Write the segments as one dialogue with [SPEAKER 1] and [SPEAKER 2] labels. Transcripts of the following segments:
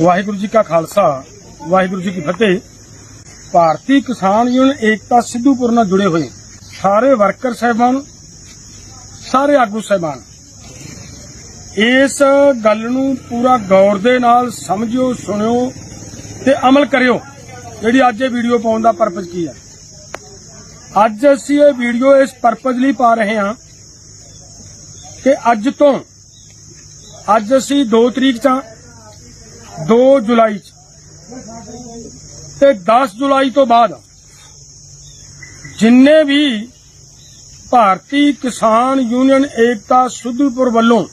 [SPEAKER 1] ਵਾਹਿਗੁਰੂ ਜੀ ਕਾ ਖਾਲਸਾ, ਵਾਹਿਗੁਰੂ ਜੀ ਕੀ ਫਤਿਹ। ਭਾਰਤੀ ਕਿਸਾਨ ਯੂਨੀਅਨ ਏਕਤਾ ਸਿੱਧੂਪੁਰ ਨਾਲ ਜੁੜੇ ਹੋਏ ਸਾਰੇ ਵਰਕਰ ਸਹਿਬਾਨ, ਸਾਰੇ ਆਗੂ ਸਹਿਬਾਨ, ਇਸ ਗੱਲ ਨੂੰ ਪੂਰਾ ਗੌਰ ਦੇ ਨਾਲ ਸਮਝਿਓ, ਸੁਣਿਓ ਤੇ ਅਮਲ ਕਰਿਓ, ਜਿਹੜੀ ਅੱਜ ਇਹ ਵੀਡੀਓ ਪਾਉਣ ਦਾ ਪਰਪਸ ਕੀ ਹੈ। ਅੱਜ ਅਸੀਂ ਇਹ ਵੀਡੀਓ ਇਸ ਪਰਪਸ ਲਈ ਪਾ ਰਹੇ ਹਾਂ ਕਿ ਅੱਜ ਤੋਂ, ਅੱਜ ਅਸੀਂ 2 ਤਰੀਕ ਚ 2 ਜੁਲਾਈ ਚ। ਤੇ 10 ਜੁਲਾਈ ਤੋਂ ਬਾਅਦ ਜਿੰਨੇ ਵੀ ਭਾਰਤੀ ਕਿਸਾਨ ਯੂਨੀਅਨ ਏਕਤਾ ਸੁਧੂਪੁਰ ਵੱਲੋਂ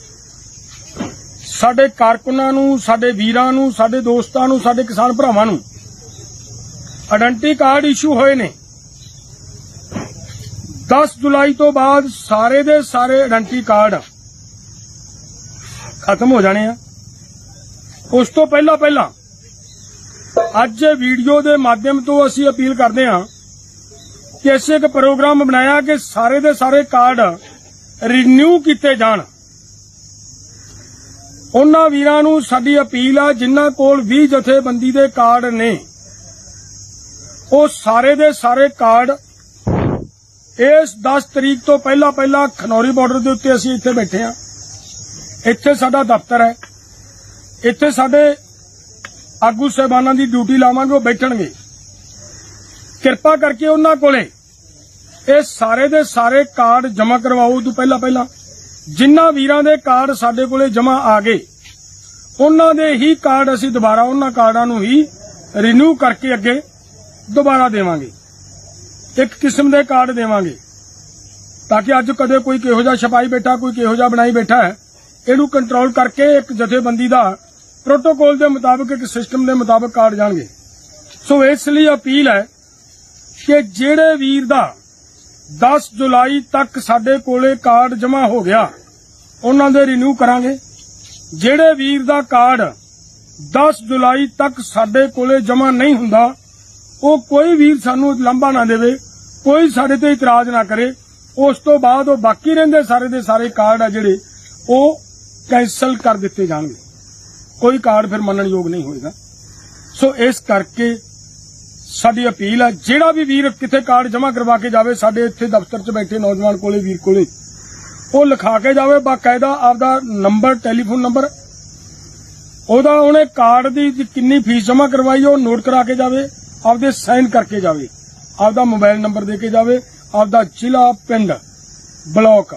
[SPEAKER 1] ਸਾਡੇ ਕਾਰਕੁਨਾਂ ਨੂੰ, ਸਾਡੇ ਵੀਰਾਂ ਨੂੰ, ਸਾਡੇ ਦੋਸਤਾਂ ਨੂੰ, ਸਾਡੇ ਕਿਸਾਨ ਭਰਾਵਾਂ ਨੂੰ ਆਇਡੈਂਟੀ ਕਾਰਡ ਇਸ਼ੂ ਹੋਏ ਨੇ। 10 ਜੁਲਾਈ ਤੋਂ ਬਾਅਦ ਸਾਰੇ ਦੇ ਸਾਰੇ ਆਇਡੈਂਟੀ ਕਾਰਡ ਖਤਮ ਹੋ ਜਾਣੇ ਆ। ਉਸ ਤੋਂ ਪਹਿਲਾਂ ਪਹਿਲਾਂ ਅੱਜ ਵੀਡੀਓ ਦੇ ਮਾਧਿਅਮ ਤੋਂ ਅਸੀਂ ਅਪੀਲ ਕਰਦੇ ਹਾਂ ਕਿ ਅਸੀਂ ਇੱਕ ਪ੍ਰੋਗਰਾਮ ਬਣਾਇਆ ਕਿ ਸਾਰੇ ਦੇ ਸਾਰੇ ਕਾਰਡ ਰੀਨਿਊ ਕੀਤੇ ਜਾਣ। ਉਹਨਾਂ ਵੀਰਾਂ ਨੂੰ ਸਾਡੀ ਅਪੀਲ ਆ, ਜਿਨ੍ਹਾਂ ਕੋਲ 20 ਜਥੇਬੰਦੀ ਦੇ ਕਾਰਡ ਨੇ, ਉਹ ਸਾਰੇ ਦੇ ਸਾਰੇ ਕਾਰਡ ਇਸ 10 ਤਰੀਕ ਤੋਂ ਪਹਿਲਾਂ ਪਹਿਲਾਂ ਖਨੌਰੀ ਬਾਰਡਰ ਦੇ ਉੱਤੇ ਅਸੀਂ ਇੱਥੇ ਬੈਠੇ ਹਾਂ। ਇੱਥੇ ਸਾਡਾ ਦਫ਼ਤਰ ਹੈ। ਇੱਥੇ ਸਾਡੇ ਆਗੂ ਸਹਿਬਾਨਾਂ ਦੀ ਡਿਊਟੀ ਲਾਵਾਂਗੇ, ਉਹ ਬੈਠਣਗੇ। ਕਿਰਪਾ ਕਰਕੇ ਉਹਨਾਂ ਕੋਲੇ ਇਹ ਸਾਰੇ ਦੇ ਸਾਰੇ ਕਾਰਡ ਜਮ੍ਹਾਂ ਕਰਵਾਓ ਤੋਂ ਪਹਿਲਾਂ ਪਹਿਲਾਂ। ਜਿਨ੍ਹਾਂ ਵੀਰਾਂ ਦੇ ਕਾਰਡ ਸਾਡੇ ਕੋਲੇ ਜਮ੍ਹਾਂ ਆ ਗਏ, ਉਹਨਾਂ ਦੇ ਹੀ ਕਾਰਡ ਅਸੀਂ ਦੁਬਾਰਾ ਉਹਨਾਂ ਕਾਰਡਾਂ ਨੂੰ ਹੀ ਰੀਨਿਊ ਕਰਕੇ ਅੱਗੇ ਦੁਬਾਰਾ ਦੇਵਾਂਗੇ। ਇੱਕ ਕਿਸਮ ਦੇ ਕਾਰਡ ਦੇਵਾਂਗੇ, ਤਾਂ ਕਿ ਅੱਜ ਕਦੇ ਕੋਈ ਕਿਹੋ ਜਿਹਾ ਛਪਾਈ ਬੈਠਾ, ਕੋਈ ਕਿਹੋ ਜਿਹਾ ਬਣਾਈ ਬੈਠਾ ਹੈ, ਇਹਨੂੰ ਕੰਟਰੋਲ ਕਰਕੇ ਇੱਕ ਜਥੇਬੰਦੀ ਦਾ ਪ੍ਰੋਟੋਕੋਲ ਦੇ ਮੁਤਾਬਕ ਇੱਕ ਸਿਸਟਮ ਦੇ ਮੁਤਾਬਕ ਕਾਰਡ ਜਾਣਗੇ। ਸੋ ਇਸ ਲਈ ਅਪੀਲ ਹੈ ਕਿ ਜਿਹੜੇ ਵੀਰ ਦਾ 10 ਜੁਲਾਈ ਤੱਕ ਸਾਡੇ ਕੋਲੇ ਕਾਰਡ ਜਮ੍ਹਾਂ ਹੋ ਗਿਆ, ਉਹਨਾਂ ਦੇ ਰੀਨਿਊ ਕਰਾਂਗੇ। ਜਿਹੜੇ ਵੀਰ ਦਾ ਕਾਰਡ 10 ਜੁਲਾਈ ਤੱਕ ਸਾਡੇ ਕੋਲੇ ਜਮ੍ਹਾਂ ਨਹੀਂ ਹੁੰਦਾ, ਉਹ ਕੋਈ ਵੀਰ ਸਾਨੂੰ ਲੰਬਾ ਨਾ ਦੇਵੇ, ਕੋਈ ਸਾਡੇ ਤੇ ਇਤਰਾਜ਼ ਨਾ ਕਰੇ। ਉਸ ਤੋਂ ਬਾਅਦ ਉਹ ਬਾਕੀ ਰਹਿੰਦੇ ਸਾਰੇ ਦੇ ਸਾਰੇ ਕਾਰਡ ਆ ਜਿਹੜੇ, ਉਹ ਕੈਂਸਲ ਕਰ ਦਿੱਤੇ ਜਾਣਗੇ। ਕੋਈ ਕਾਰਡ ਫਿਰ ਮੰਨਣਯੋਗ ਨਹੀਂ ਹੋਏਗਾ। ਸੋ ਇਸ ਕਰਕੇ ਸਾਡੀ ਅਪੀਲ ਹੈ ਜਿਹੜਾ ਵੀ ਵੀਰ ਕਿਤੇ ਕਾਰਡ ਜਮ੍ਹਾਂ ਕਰਵਾ ਕੇ ਜਾਵੇ, ਸਾਡੇ ਇੱਥੇ ਦਫ਼ਤਰ 'ਚ ਬੈਠੇ ਨੌਜਵਾਨ ਕੋਲੇ, ਵੀਰ ਕੋਲੇ, ਉਹ ਲਿਖਾ ਕੇ ਜਾਵੇ, ਬਾਕਾਇਦਾ ਆਪਦਾ ਨੰਬਰ, ਟੈਲੀਫੋਨ ਨੰਬਰ, ਉਹਦਾ ਉਹਨੇ ਕਾਰਡ ਦੀ ਕਿੰਨੀ ਫੀਸ ਜਮ੍ਹਾਂ ਕਰਵਾਈ, ਉਹ ਨੋਟ ਕਰਾ ਕੇ ਜਾਵੇ, ਆਪਦੇ ਸਾਈਨ ਕਰਕੇ ਜਾਵੇ, ਆਪਦਾ ਮੋਬਾਈਲ ਨੰਬਰ ਦੇ ਕੇ ਜਾਵੇ, ਆਪਦਾ ਜ਼ਿਲ੍ਹਾ, ਪਿੰਡ, ਬਲਾਕ,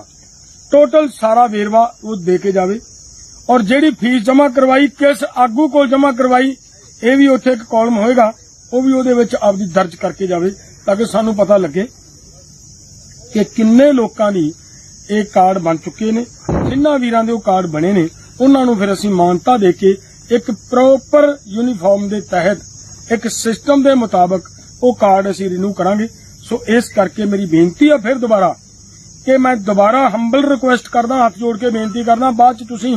[SPEAKER 1] ਟੋਟਲ ਸਾਰਾ ਵੇਰਵਾ ਉਹ ਦੇ ਕੇ ਜਾਵੇ। ਔਰ ਜਿਹੜੀ ਫੀਸ ਜਮ੍ਹਾਂ ਕਰਵਾਈ, ਕਿਸ ਆਗੂ ਕੋਲ ਜਮ੍ਹਾਂ ਕਰਵਾਈ, ਇਹ ਵੀ ਉੱਥੇ ਇੱਕ ਕਾਲਮ ਹੋਏਗਾ। ਉਹ ਵੀ ਉਹਦੇ ਵਿੱਚ ਆਪਦੀ ਦਰਜ ਕਰਕੇ ਜਾਵੇ, ਤਾਂ ਕਿ ਸਾਨੂੰ ਪਤਾ ਲੱਗੇ ਕਿ ਕਿੰਨੇ ਲੋਕਾਂ ਦੀ ਇਹ ਕਾਰਡ ਬਣ ਚੁੱਕੇ ਨੇ ਜਿਨ੍ਹਾਂ ਵੀਰਾਂ ਦੇ ਉਹ ਕਾਰਡ ਬਣੇ ਨੇ, ਉਹਨਾਂ ਨੂੰ ਫਿਰ ਅਸੀਂ ਮਾਨਤਾ ਦੇ ਕੇ ਇੱਕ ਪ੍ਰੋਪਰ ਯੂਨੀਫਾਰਮ ਦੇ ਤਹਿਤ ਇੱਕ ਸਿਸਟਮ ਦੇ ਮੁਤਾਬਕ ਉਹ ਕਾਰਡ ਅਸੀਂ ਰੀਨਿਊ ਕਰਾਂਗੇ। ਸੋ ਇਸ ਕਰਕੇ ਮੇਰੀ ਬੇਨਤੀ ਆ ਫਿਰ ਦੁਬਾਰਾ ਕਿ ਮੈਂ ਦੁਬਾਰਾ ਹੰਬਲ ਰਿਕੁਐਸਟ ਕਰਦਾ, ਹੱਥ ਜੋੜ ਕੇ ਬੇਨਤੀ ਕਰਦਾ, ਬਾਅਦ ਚ ਤੁਸੀਂ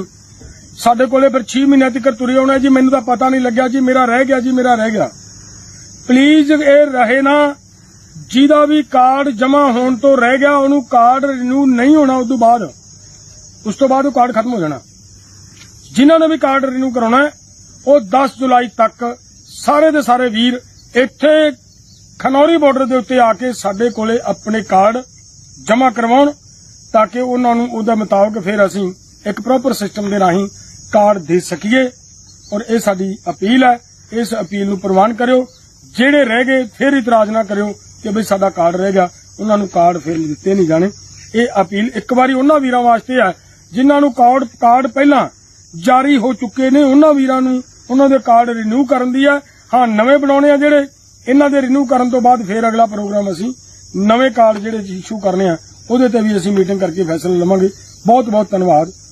[SPEAKER 1] ਸਾਡੇ ਕੋਲੇ ਫਿਰ 6 ਮਹੀਨਿਆਂ ਤੱਕ ਤੁਰੇ ਆਉਣਾ ਜੀ, ਮੈਨੂੰ ਤਾਂ ਪਤਾ ਨਹੀਂ ਲੱਗਿਆ ਜੀ, ਮੇਰਾ ਰਹਿ ਗਿਆ ਜੀ, ਮੇਰਾ ਰਹਿ ਗਿਆ। ਪਲੀਜ਼ ਇਹ ਰਹੇ ਨਾ, ਜਿਹਦਾ ਵੀ ਕਾਰਡ ਜਮਾ ਹੋਣ ਤੋਂ ਰਹਿ ਗਿਆ, ਉਹਨੂੰ ਕਾਰਡ ਰਿਨਿਊ ਨਹੀਂ ਹੋਣਾ ਉਸ ਤੋਂ ਬਾਅਦ, ਉਸ ਤੋਂ ਬਾਅਦ ਉਹ ਕਾਰਡ ਖਤਮ ਹੋ ਜਾਣਾ। ਜਿਨ੍ਹਾਂ ਨੇ ਵੀ ਕਾਰਡ ਰਿਨਿਊ ਕਰਾਉਣਾ ਉਹ 10 ਜੁਲਾਈ ਤੱਕ ਸਾਰੇ ਦੇ ਸਾਰੇ ਵੀਰ ਇੱਥੇ ਖਨੌਰੀ ਬਾਰਡਰ ਦੇ ਉੱਤੇ ਆ ਕੇ ਸਾਡੇ ਕੋਲੇ ਆਪਣੇ ਕਾਰਡ ਜਮ੍ਹਾਂ ਕਰਵਾਉਣ, ਤਾਂ ਕਿ ਉਹਨਾਂ ਨੂੰ ਉਹਦੇ ਮੁਤਾਬਕ ਫਿਰ ਅਸੀਂ ਇੱਕ ਪ੍ਰੋਪਰ ਸਿਸਟਮ ਦੇ ਰਾਹੀਂ ਕਾਰਡ ਦੇ ਸਕੀਏ ਔਰ ਇਹ ਸਾਡੀ ਅਪੀਲ ਹੈ। ਇਸ ਅਪੀਲ ਨੂੰ ਪ੍ਰਵਾਨ ਕਰਿਓ। ਜਿਹੜੇ ਰਹਿ ਗਏ, ਫਿਰ ਇਤਰਾਜ਼ ਨਾ ਕਰਿਓ ਕਿ ਬਈ ਸਾਡਾ ਕਾਰਡ ਰਹਿ ਗਿਆ। ਉਹਨਾਂ ਨੂੰ ਕਾਰਡ ਫਿਰ ਦਿੱਤੇ ਨਹੀਂ ਜਾਣੇ। ਇਹ ਅਪੀਲ ਇੱਕ ਵਾਰੀ ਉਹਨਾਂ ਵੀਰਾਂ ਵਾਸਤੇ ਹੈ ਜਿਨ੍ਹਾਂ ਨੂੰ ਕਾਰਡ ਕਾਰਡ ਪਹਿਲਾਂ ਜਾਰੀ ਹੋ ਚੁੱਕੇ ਨੇ। ਉਹਨਾਂ ਵੀਰਾਂ ਨੂੰ ਉਹਨਾਂ ਦੇ ਕਾਰਡ ਰੀਨਿਊ ਕਰਨ ਦੀ ਹੈ। ਹਾਂ, ਨਵੇਂ ਬਣਾਉਣੇ ਆ ਜਿਹੜੇ। ਇਹਨਾਂ ਦੇ ਰੀਨਿਊ ਕਰਨ ਤੋਂ ਬਾਅਦ ਫਿਰ ਅਗਲਾ ਪ੍ਰੋਗਰਾਮ ਅਸੀਂ ਨਵੇਂ ਕਾਰਡ ਜਿਹੜੇ ਇਸ਼ੂ ਕਰਨੇ ਆ, ਉਹਦੇ ਤੇ ਵੀ ਅਸੀਂ ਮੀਟਿੰਗ ਕਰਕੇ ਫੈਸਲਾ ਲਵਾਂਗੇ। ਬਹੁਤ ਬਹੁਤ ਧੰਨਵਾਦ।